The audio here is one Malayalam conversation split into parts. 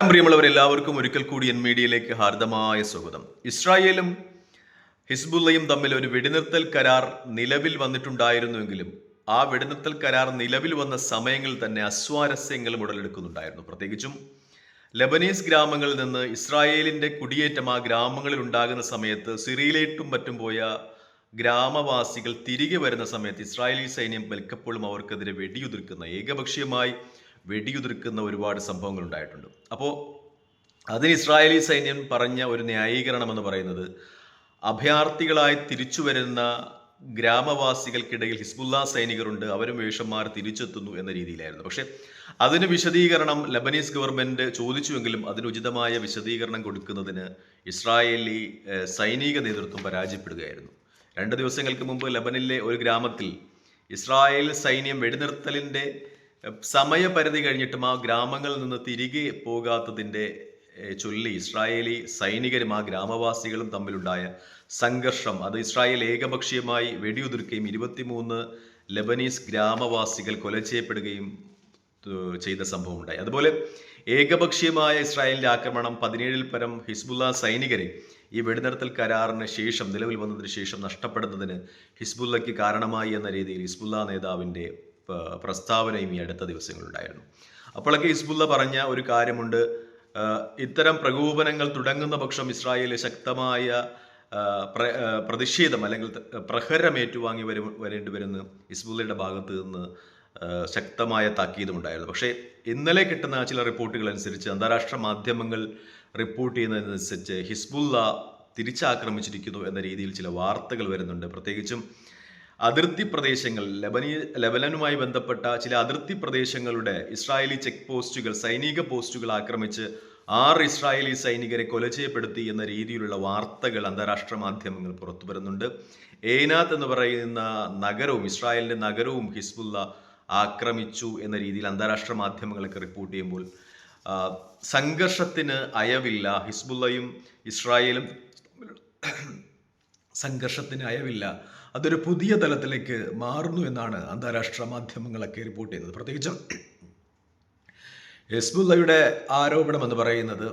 പ്രിയമുള്ളവർ എല്ലാവർക്കും ഒരിക്കൽ കൂടി എൻ മീഡിയയിലേക്ക് ഹാർദമായ സ്വാഗതം. ഇസ്രായേലും ഹിസ്ബുള്ളയും തമ്മിൽ ഒരു വെടിനിർത്തൽ കരാർ നിലവിൽ വന്നിട്ടുണ്ടായിരുന്നുവെങ്കിലും ആ വെടിനിർത്തൽ കരാർ നിലവിൽ വന്ന സമയങ്ങളിൽ തന്നെ അസ്വാരസ്യങ്ങളും ഉടലെടുക്കുന്നുണ്ടായിരുന്നു. പ്രത്യേകിച്ചും ലബനീസ് ഗ്രാമങ്ങളിൽ നിന്ന് ഇസ്രായേലിന്റെ കുടിയേറ്റം ആ ഗ്രാമങ്ങളിൽ ഉണ്ടാകുന്ന സമയത്ത് സിറിയയിലേറ്റും മറ്റും പോയ ഗ്രാമവാസികൾ തിരികെ വരുന്ന സമയത്ത് ഇസ്രായേലി സൈന്യം മിക്കപ്പോഴും അവർക്കെതിരെ വെടിയുതിർക്കുന്ന ഏകപക്ഷീയമായി വെടിയുതിർക്കുന്ന ഒരുപാട് സംഭവങ്ങൾ ഉണ്ടായിട്ടുണ്ട്. അപ്പോൾ അതിന് ഇസ്രായേലി സൈന്യം പറഞ്ഞ ഒരു ന്യായീകരണം എന്ന് പറയുന്നത് അഭയാർത്ഥികളായി തിരിച്ചു വരുന്ന ഗ്രാമവാസികൾക്കിടയിൽ ഹിസ്ബുല്ല സൈനികരുണ്ട്. അവരും വേഷന്മാർ തിരിച്ചെത്തുന്നു എന്ന രീതിയിലായിരുന്നു. പക്ഷേ അതിന് വിശദീകരണം ലബനീസ് ഗവൺമെന്റ് ചോദിച്ചുവെങ്കിലും അതിന് ഉചിതമായ വിശദീകരണം കൊടുക്കുന്നതിന് ഇസ്രായേലി സൈനിക നേതൃത്വം പരാജയപ്പെടുകയായിരുന്നു. രണ്ട് ദിവസങ്ങൾക്ക് മുമ്പ് ലബനിലെ ഒരു ഗ്രാമത്തിൽ ഇസ്രായേൽ സൈന്യം വെടിനിർത്തലിന്റെ ഏഹ്, സമയപരിധി കഴിഞ്ഞിട്ടും ആ ഗ്രാമങ്ങളിൽ നിന്ന് തിരികെ പോകാത്തതിന്റെ ചൊല്ലി ഇസ്രായേലി സൈനികരും ആ ഗ്രാമവാസികളും തമ്മിലുണ്ടായ സംഘർഷം. അത് ഇസ്രായേൽ ഏകപക്ഷീയമായി വെടിയുതിർക്കുകയും ഇരുപത്തിമൂന്ന് ലബനീസ് ഗ്രാമവാസികൾ കൊല ചെയ്യപ്പെടുകയും ചെയ്ത സംഭവം ഉണ്ടായി അതുപോലെ ഏകപക്ഷീയമായ ഇസ്രായേലിന്റെ ആക്രമണം പതിനേഴിൽ പരം ഹിസ്ബുല്ല സൈനികരെ ഈ വെടിനിർത്തൽ കരാറിന് ശേഷം നിലവിൽ വന്നതിന് ശേഷം നഷ്ടപ്പെടുന്നതിന് ഹിസ്ബുല്ലയ്ക്ക് കാരണമായി എന്ന രീതിയിൽ ഹിസ്ബുല്ല നേതാവിന്റെ പ്രസ്താവനയും ഈ അടുത്ത ദിവസങ്ങളുണ്ടായിരുന്നു അപ്പോഴൊക്കെ ഹിസ്ബുല്ല പറഞ്ഞ ഒരു കാര്യമുണ്ട്. ഇത്തരം പ്രകോപനങ്ങൾ തുടങ്ങുന്ന പക്ഷം ഇസ്രായേൽ ശക്തമായ പ്ര- പ്രതിഷേധം അല്ലെങ്കിൽ പ്രഹരം ഏറ്റുവാങ്ങി വരും വരേണ്ടി വരുന്ന ഹിസ്ബുല്ലയുടെ ഭാഗത്ത് നിന്ന് ശക്തമായ ശക്തമായ താക്കീതുമുണ്ടായിരുന്നു പക്ഷേ ഇന്നലെ കിട്ടുന്ന ചില റിപ്പോർട്ടുകൾ അനുസരിച്ച് അന്താരാഷ്ട്ര മാധ്യമങ്ങൾ റിപ്പോർട്ട് ചെയ്യുന്നതിനനുസരിച്ച് ഹിസ്ബുല്ല തിരിച്ചാക്രമിച്ചിരിക്കുന്നു എന്ന രീതിയിൽ ചില വാർത്തകൾ വരുന്നുണ്ട്. പ്രത്യേകിച്ചും അതിർത്തി പ്രദേശങ്ങൾ ലബനി ലബനനുമായി ബന്ധപ്പെട്ട ചില അതിർത്തി പ്രദേശങ്ങളുടെ ഇസ്രായേലി ചെക്ക് പോസ്റ്റുകൾ സൈനിക പോസ്റ്റുകൾ ആക്രമിച്ച് ആറ് ഇസ്രായേലി സൈനികരെ കൊല ചെയ്യപ്പെടുത്തി എന്ന രീതിയിലുള്ള വാർത്തകൾ അന്താരാഷ്ട്ര മാധ്യമങ്ങൾ പുറത്തു വരുന്നുണ്ട്. ഏനാത്ത് എന്ന് പറയുന്ന നഗരവും ഇസ്രായേലിന്റെ നഗരവും ഹിസ്ബുല്ല ആക്രമിച്ചു എന്ന രീതിയിൽ അന്താരാഷ്ട്ര മാധ്യമങ്ങളൊക്കെ റിപ്പോർട്ട് ചെയ്യുമ്പോൾ സംഘർഷത്തിന് അയവില്ല ഹിസ്ബുല്ലയും ഇസ്രായേലും സംഘർഷത്തിന് അയവില്ല അതൊരു പുതിയ തലത്തിലേക്ക് മാറുന്നു എന്നാണ് അന്താരാഷ്ട്ര മാധ്യമങ്ങളൊക്കെ റിപ്പോർട്ട് ചെയ്യുന്നത്. പ്രത്യേകിച്ചും ഹെസ്ബുല്ലയുടെ ആരോപണം എന്ന് പറയുന്നത്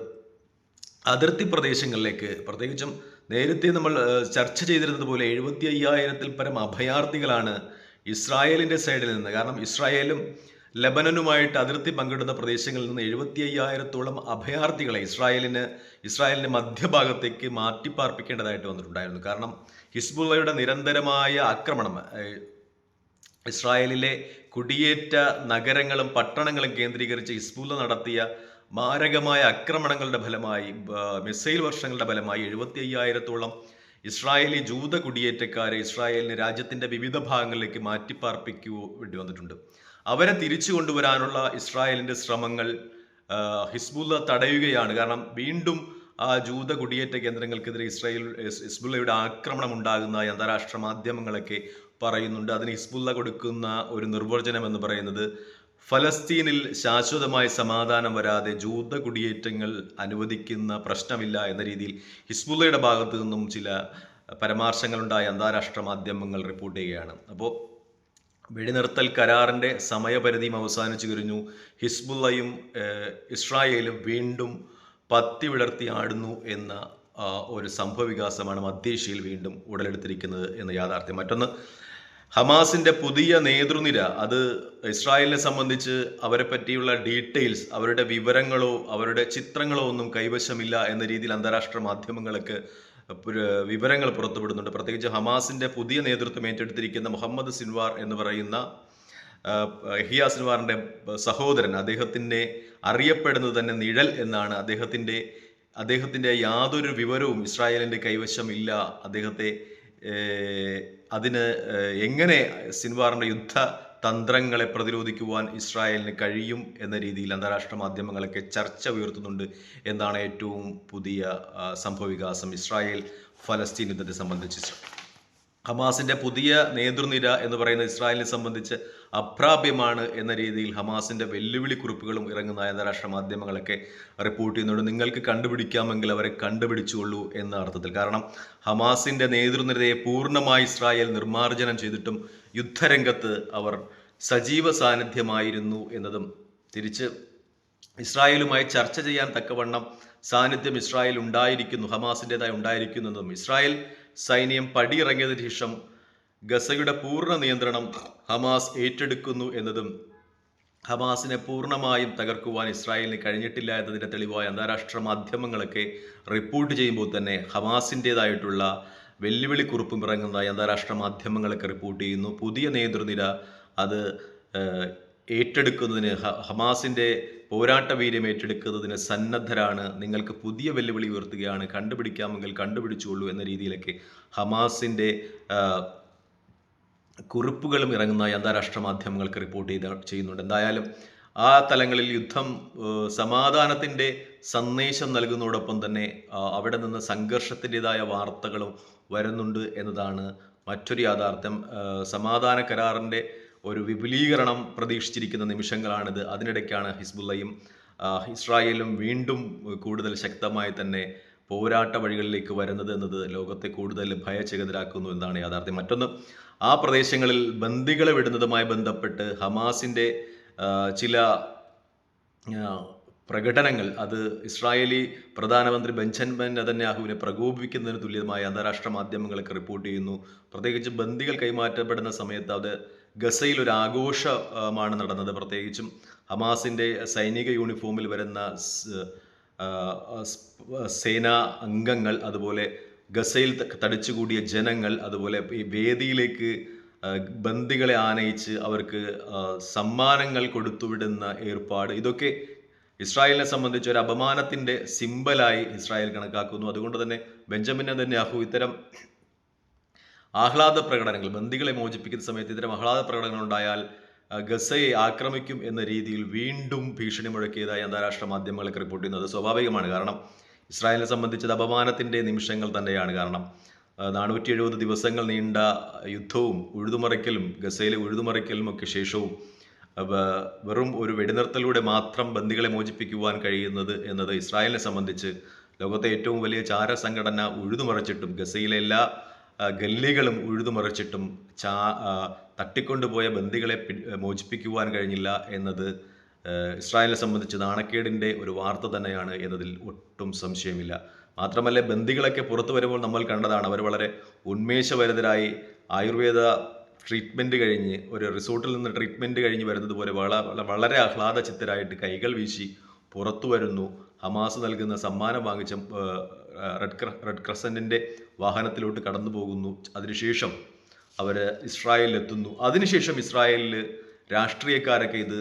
അതിർത്തി പ്രദേശങ്ങളിലേക്ക് പ്രത്യേകിച്ചും നേരത്തെ നമ്മൾ ചർച്ച ചെയ്തിരുന്നത് പോലെ എഴുപത്തി അയ്യായിരത്തിൽ പരം അഭയാർത്ഥികളാണ് ഇസ്രായേലിന്റെ സൈഡിൽ നിന്ന്. കാരണം ഇസ്രായേലും ലബനനുമായിട്ട് അതിർത്തി പങ്കിടുന്ന പ്രദേശങ്ങളിൽ നിന്ന് എഴുപത്തി അയ്യായിരത്തോളം അഭയാർത്ഥികളെ ഇസ്രായേലിന് ഇസ്രായേലിന്റെ മധ്യഭാഗത്തേക്ക് മാറ്റിപ്പാർപ്പിക്കേണ്ടതായിട്ട് വന്നിട്ടുണ്ടായിരുന്നു. കാരണം ഹിസ്ബുള്ളയുടെ നിരന്തരമായ ആക്രമണം ഇസ്രായേലിലെ കുടിയേറ്റ നഗരങ്ങളും പട്ടണങ്ങളും കേന്ദ്രീകരിച്ച് ഹിസ്ബുല്ല നടത്തിയ മാരകമായ ആക്രമണങ്ങളുടെ ഫലമായി മിസൈൽ വർഷങ്ങളുടെ ഫലമായി എഴുപത്തി അയ്യായിരത്തോളം ഇസ്രായേലി ജൂത കുടിയേറ്റക്കാരെ ഇസ്രായേലിന് രാജ്യത്തിന്റെ വിവിധ ഭാഗങ്ങളിലേക്ക് മാറ്റിപ്പാർപ്പിക്കുക വേണ്ടി വന്നിട്ടുണ്ട്. അവരെ തിരിച്ചു കൊണ്ടുവരാനുള്ള ഇസ്രായേലിന്റെ ശ്രമങ്ങൾ ഹിസ്ബുല്ല തടയുകയാണ്. കാരണം വീണ്ടും ആ ജൂത കുടിയേറ്റ കേന്ദ്രങ്ങൾക്കെതിരെ ഇസ്രായേൽ ഹിസ്ബുല്ലയുടെ ആക്രമണം ഉണ്ടാകുന്നതായി അന്താരാഷ്ട്ര മാധ്യമങ്ങളൊക്കെ പറയുന്നുണ്ട്. അതിന് ഹിസ്ബുല്ല കൊടുക്കുന്ന ഒരു നിർവചനം എന്ന് പറയുന്നത് ഫലസ്തീനിൽ ശാശ്വതമായ സമാധാനം വരാതെ ജൂത കുടിയേറ്റങ്ങൾ അനുവദിക്കുന്ന പ്രശ്നമില്ല എന്ന രീതിയിൽ ഹിസ്ബുള്ളയുടെ ഭാഗത്തു നിന്നും ചില പരാമർശങ്ങളുണ്ടായ അന്താരാഷ്ട്ര മാധ്യമങ്ങൾ റിപ്പോർട്ട് ചെയ്യുകയാണ്. അപ്പോൾ വെടിനിർത്തൽ കരാറിന്റെ സമയപരിധിയും അവസാനിച്ചു കഴിഞ്ഞു. ഹിസ്ബുള്ളയും ഇസ്രായേലും വീണ്ടും പത്തി വിളർത്തി ആടുന്നു എന്ന ഒരു സംഭവവികാസമാണ് മധ്യേഷ്യയിൽ വീണ്ടും ഉടലെടുത്തിരിക്കുന്നത് എന്ന യാഥാർത്ഥ്യം. മറ്റൊന്ന് ഹമാസിന്റെ പുതിയ നേതൃനിര അത് ഇസ്രായേലിനെ സംബന്ധിച്ച് അവരെ പറ്റിയുള്ള ഡീറ്റെയിൽസ് അവരുടെ വിവരങ്ങളോ അവരുടെ ചിത്രങ്ങളോ ഒന്നും കൈവശമില്ല എന്ന രീതിയിൽ അന്താരാഷ്ട്ര മാധ്യമങ്ങളൊക്കെ വിവരങ്ങൾ പുറത്തുവിടുന്നുണ്ട്. പ്രത്യേകിച്ച് ഹമാസിന്റെ പുതിയ നേതൃത്വം ഏറ്റെടുത്തിരിക്കുന്ന മുഹമ്മദ് സിൻവാർ എന്ന് പറയുന്ന ഹിയ സിൻവാറിന്റെ സഹോദരൻ അദ്ദേഹത്തിന്റെ അറിയപ്പെടുന്നത് തന്നെ നിഴൽ എന്നാണ്. അദ്ദേഹത്തിന്റെ അദ്ദേഹത്തിന്റെ യാതൊരു വിവരവും ഇസ്രായേലിന്റെ കൈവശമില്ല. അദ്ദേഹത്തെ അതിന് എങ്ങനെ സിൻവാറിന്റെ യുദ്ധ തന്ത്രങ്ങളെ പ്രതിരോധിക്കുവാൻ ഇസ്രായേലിന് കഴിയും എന്ന രീതിയിൽ അന്താരാഷ്ട്ര മാധ്യമങ്ങളൊക്കെ ചർച്ച ഉയർത്തുന്നുണ്ട് എന്നാണ് ഏറ്റവും പുതിയ സംഭവവികാസം. ഇസ്രായേൽ ഫലസ്തീൻ യുദ്ധത്തെ സംബന്ധിച്ച് ഹമാസിന്റെ പുതിയ നേതൃനിര എന്ന് പറയുന്ന ഇസ്രായേലിനെ സംബന്ധിച്ച് അപ്രാപ്യമാണ് എന്ന രീതിയിൽ ഹമാസിന്റെ വെല്ലുവിളി കുറിപ്പുകളും ഇറങ്ങുന്ന അന്താരാഷ്ട്ര മാധ്യമങ്ങളൊക്കെ റിപ്പോർട്ട് ചെയ്യുന്നുണ്ട്. നിങ്ങൾക്ക് കണ്ടുപിടിക്കാമെങ്കിൽ അവരെ കണ്ടുപിടിച്ചുകൊള്ളൂ എന്ന അർത്ഥത്തിൽ. കാരണം ഹമാസിന്റെ നേതൃനിരയെ പൂർണമായി ഇസ്രായേൽ നിർമ്മാർജനം ചെയ്തിട്ടും യുദ്ധരംഗത്ത് അവർ സജീവ സാന്നിധ്യമായിരുന്നു എന്നതും തിരിച്ച് ഇസ്രായേലുമായി ചർച്ച ചെയ്യാൻ തക്കവണ്ണം സാന്നിധ്യം ഇസ്രായേൽ ഉണ്ടായിരിക്കുന്നു ഹമാസിന്റെതായി ഉണ്ടായിരിക്കുന്നതും. ഇസ്രായേൽ സൈന്യം പടിയിറങ്ങിയതിനു ശേഷം ഗസയുടെ പൂർണ നിയന്ത്രണം ഹമാസ് ഏറ്റെടുക്കുന്നു എന്നതും ഹമാസിനെ പൂർണമായും തകർക്കുവാൻ ഇസ്രായേലിന് കഴിഞ്ഞിട്ടില്ല എന്നതിന്റെ തെളിവായ അന്താരാഷ്ട്ര മാധ്യമങ്ങളൊക്കെ റിപ്പോർട്ട് ചെയ്യുമ്പോൾ തന്നെ ഹമാസിന്റെതായിട്ടുള്ള വെല്ലുവിളി കുറിപ്പും ഇറങ്ങുന്നതായി അന്താരാഷ്ട്ര മാധ്യമങ്ങളൊക്കെ റിപ്പോർട്ട് ചെയ്യുന്നു. പുതിയ നേതൃനിര അത് ഏറ്റെടുക്കുന്നതിന് ഹമാസിന്റെ പോരാട്ട വീര്യം ഏറ്റെടുക്കുന്നതിന് സന്നദ്ധരാണ്. നിങ്ങൾക്ക് പുതിയ വെല്ലുവിളി ഉയർത്തുകയാണ്. കണ്ടുപിടിക്കാമെങ്കിൽ കണ്ടുപിടിച്ചുള്ളൂ എന്ന രീതിയിലൊക്കെ ഹമാസിന്റെ കുറിപ്പുകളും ഇറങ്ങുന്നതായി അന്താരാഷ്ട്ര മാധ്യമങ്ങൾക്ക് റിപ്പോർട്ട് ചെയ്ത ചെയ്യുന്നുണ്ട്. എന്തായാലും ആ തലങ്ങളിൽ യുദ്ധം സമാധാനത്തിന്റെ സന്ദേശം നൽകുന്നതോടൊപ്പം തന്നെ അവിടെ നിന്ന് സംഘർഷത്തിന്റെതായ വാർത്തകളും വരുന്നുണ്ട് എന്നതാണ് മറ്റൊരു യാഥാർത്ഥ്യം. സമാധാന കരാറിന്റെ ഒരു വിപുലീകരണം പ്രതീക്ഷിച്ചിരിക്കുന്ന നിമിഷങ്ങളാണിത്. അതിനിടയ്ക്കാണ് ഹിസ്ബുള്ളയും ഇസ്രായേലും വീണ്ടും കൂടുതൽ ശക്തമായി തന്നെ പോരാട്ട വഴികളിലേക്ക് വരുന്നത് എന്നത് ലോകത്തെ കൂടുതൽ ഭയചകിതരാക്കുന്നു എന്നാണ് യാഥാർത്ഥ്യം. മറ്റൊന്ന് ആ പ്രദേശങ്ങളിൽ ബന്ദികളെ വിടുന്നതുമായി ബന്ധപ്പെട്ട് ഹമാസിന്റെ ചില പ്രകടനങ്ങൾ അത് ഇസ്രായേലി പ്രധാനമന്ത്രി ബെഞ്ചമിൻ നെതന്യാഹുവിനെ പ്രകോപിപ്പിക്കുന്നതിന് തുല്യമായി അന്താരാഷ്ട്ര മാധ്യമങ്ങളൊക്കെ റിപ്പോർട്ട് ചെയ്യുന്നു. പ്രത്യേകിച്ച് ബന്ദികൾ കൈമാറ്റപ്പെടുന്ന സമയത്ത് അത് ഗസയിൽ ഒരു ആഘോഷമാണ് നടന്നത്. പ്രത്യേകിച്ചും ഹമാസിന്റെ സൈനിക യൂണിഫോമിൽ വരുന്ന സേനാ അംഗങ്ങൾ അതുപോലെ ഗസയിൽ തടിച്ചുകൂടിയ ജനങ്ങൾ അതുപോലെ വേദിയിലേക്ക് ബന്ദികളെ ആനയിച്ച് അവർക്ക് സമ്മാനങ്ങൾ കൊടുത്തുവിടുന്ന ഏർപ്പാട്. ഇതൊക്കെ ഇസ്രായേലിനെ സംബന്ധിച്ച് ഒരു അപമാനത്തിന്റെ സിമ്പലായി ഇസ്രായേൽ കണക്കാക്കുന്നു. അതുകൊണ്ട് തന്നെ ബെഞ്ചമിൻ നെതന്യാഹു ഇത്തരം ആഹ്ലാദ പ്രകടനങ്ങൾ. ബന്ദികളെ മോചിപ്പിക്കുന്ന സമയത്ത് ഇത്തരം ആഹ്ലാദ പ്രകടനങ്ങൾ ഉണ്ടായാൽ ഗസയെ ആക്രമിക്കും എന്ന രീതിയിൽ വീണ്ടും ഭീഷണി മുഴക്കിയതായി അന്താരാഷ്ട്ര മാധ്യമങ്ങളൊക്കെ റിപ്പോർട്ട് ചെയ്യുന്നത് സ്വാഭാവികമാണ്. കാരണം ഇസ്രായേലിനെ സംബന്ധിച്ചത് അപമാനത്തിന്റെ നിമിഷങ്ങൾ തന്നെയാണ്. കാരണം നാനൂറ്റി എഴുപത് ദിവസങ്ങൾ നീണ്ട യുദ്ധവും ഉഴുതുമറിക്കലും ഗസയിലെ ഉഴുതുമറിക്കലും ഒക്കെ ശേഷവും വെറും ഒരു വെടിനിർത്തലൂടെ മാത്രം ബന്ദികളെ മോചിപ്പിക്കുവാൻ കഴിയുന്നത് എന്നത് ഇസ്രായേലിനെ സംബന്ധിച്ച് ലോകത്തെ ഏറ്റവും വലിയ ചാര സംഘടന ഉഴുതുമറിച്ചിട്ടും ഗസയിലെ എല്ലാ ഗല്ലികളും ഉഴുതുമറിച്ചിട്ടും ചാ തട്ടിക്കൊണ്ടുപോയ ബന്ദികളെ മോചിപ്പിക്കുവാൻ കഴിഞ്ഞില്ല എന്നത് ഇസ്രായേലിനെ സംബന്ധിച്ച് നാണക്കേടിന്റെ ഒരു വാർത്ത തന്നെയാണ് എന്നതിൽ ഒട്ടും സംശയമില്ല. മാത്രമല്ല ബന്ദികളൊക്കെ പുറത്തു വരുമ്പോൾ നമ്മൾ കണ്ടതാണ് അവർ വളരെ ഉന്മേഷഭരിതരായി ആയുർവേദ ട്രീറ്റ്മെന്റ് കഴിഞ്ഞ് ഒരു റിസോർട്ടിൽ നിന്ന് ട്രീറ്റ്മെന്റ് കഴിഞ്ഞ് വരുന്നത് പോലെ വള വള- വളരെ ആഹ്ലാദ ചിത്തരായിട്ട് കൈകൾ വീശി പുറത്തു വരുന്നു. ഹമാസ് നൽകുന്ന സമ്മാനം വാങ്ങിച്ച റെഡ് ക്ര റെഡ് ക്രസന്റിന്റെ വാഹനത്തിലോട്ട് കടന്നു പോകുന്നു. അതിനുശേഷം അവർ ഇസ്രായേലിലെത്തുന്നു. അതിനുശേഷം ഇസ്രായേലിൽ രാഷ്ട്രീയക്കാരൊക്കെ ഇത്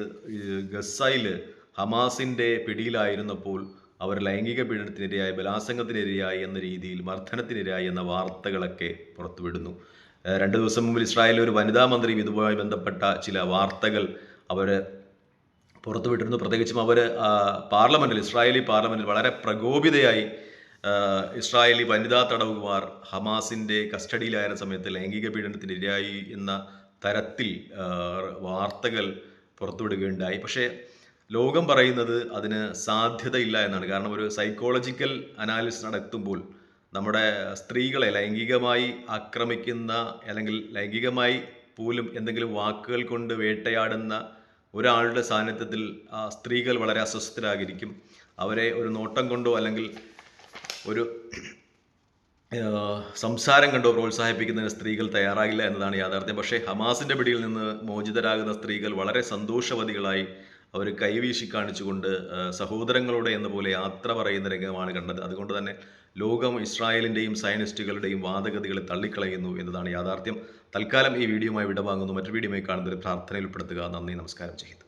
ഗസയിൽ ഹമാസിന്റെ പിടിയിലായിരുന്നപ്പോൾ അവർ ലൈംഗിക പീഡനത്തിനിരയായി ബലാസംഗത്തിനിരയായി എന്ന രീതിയിൽ മർദ്ദനത്തിനിരയായി എന്ന വാർത്തകളൊക്കെ പുറത്തുവിടുന്നു. രണ്ട് ദിവസം മുമ്പ് ഇസ്രായേലിൽ ഒരു വനിതാ മന്ത്രിയും ഇതുമായി ബന്ധപ്പെട്ട ചില വാർത്തകൾ അവർ പുറത്തുവിട്ടിരുന്നു. പ്രത്യേകിച്ചും അവർ പാർലമെന്റിൽ ഇസ്രായേലി പാർലമെന്റിൽ വളരെ പ്രകോപിതയായി ഇസ്രായേലി വനിതാ തടവുകാർ ഹമാസിന്റെ കസ്റ്റഡിയിലായിരുന്ന സമയത്ത് ലൈംഗിക പീഡനത്തിന് ഇരയായി എന്ന തരത്തിൽ വാർത്തകൾ പുറത്തുവിടുകയുണ്ടായി. പക്ഷേ ലോകം പറയുന്നത് അതിന് സാധ്യതയില്ല എന്നാണ്. കാരണം ഒരു സൈക്കോളജിക്കൽ അനാലിസിസ് നടത്തുമ്പോൾ നമ്മുടെ സ്ത്രീകളെ ലൈംഗികമായി ആക്രമിക്കുന്ന അല്ലെങ്കിൽ ലൈംഗികമായി പോലും എന്തെങ്കിലും വാക്കുകൾ കൊണ്ട് വേട്ടയാടുന്ന ഒരാളുടെ സാന്നിധ്യത്തിൽ സ്ത്രീകൾ വളരെ അസ്വസ്ഥരാകിരിക്കും അവരെ ഒരു നോട്ടം കൊണ്ടോ അല്ലെങ്കിൽ ഒരു സംസാരം കണ്ടോ പ്രോത്സാഹിപ്പിക്കുന്നതിന് സ്ത്രീകൾ തയ്യാറാകില്ല എന്നതാണ് യാഥാർത്ഥ്യം. പക്ഷേ ഹമാസിന്റെ പിടിയിൽ നിന്ന് മോചിതരാകുന്ന സ്ത്രീകൾ വളരെ സന്തോഷവതികളായി അവർ കൈവീശി കാണിച്ചുകൊണ്ട് സഹോദരങ്ങളുടെ എന്ന പോലെ യാത്ര പറയുന്ന രംഗമാണ് കണ്ടത്. അതുകൊണ്ട് തന്നെ ലോകം ഇസ്രായേലിന്റെയും സയനിസ്റ്റുകളുടെയും വാദഗതികളെ തള്ളിക്കളയുന്നു എന്നതാണ് യാഥാർത്ഥ്യം. തൽക്കാലം ഈ വീഡിയോയുമായി വിടവാങ്ങുന്നു. മറ്റൊരു വീഡിയോയുമായി കാണുന്നതിൽ പ്രാർത്ഥനയിൽ ഉൾപ്പെടുത്തുക. നന്ദി നമസ്കാരം. ചെയ്യുന്നു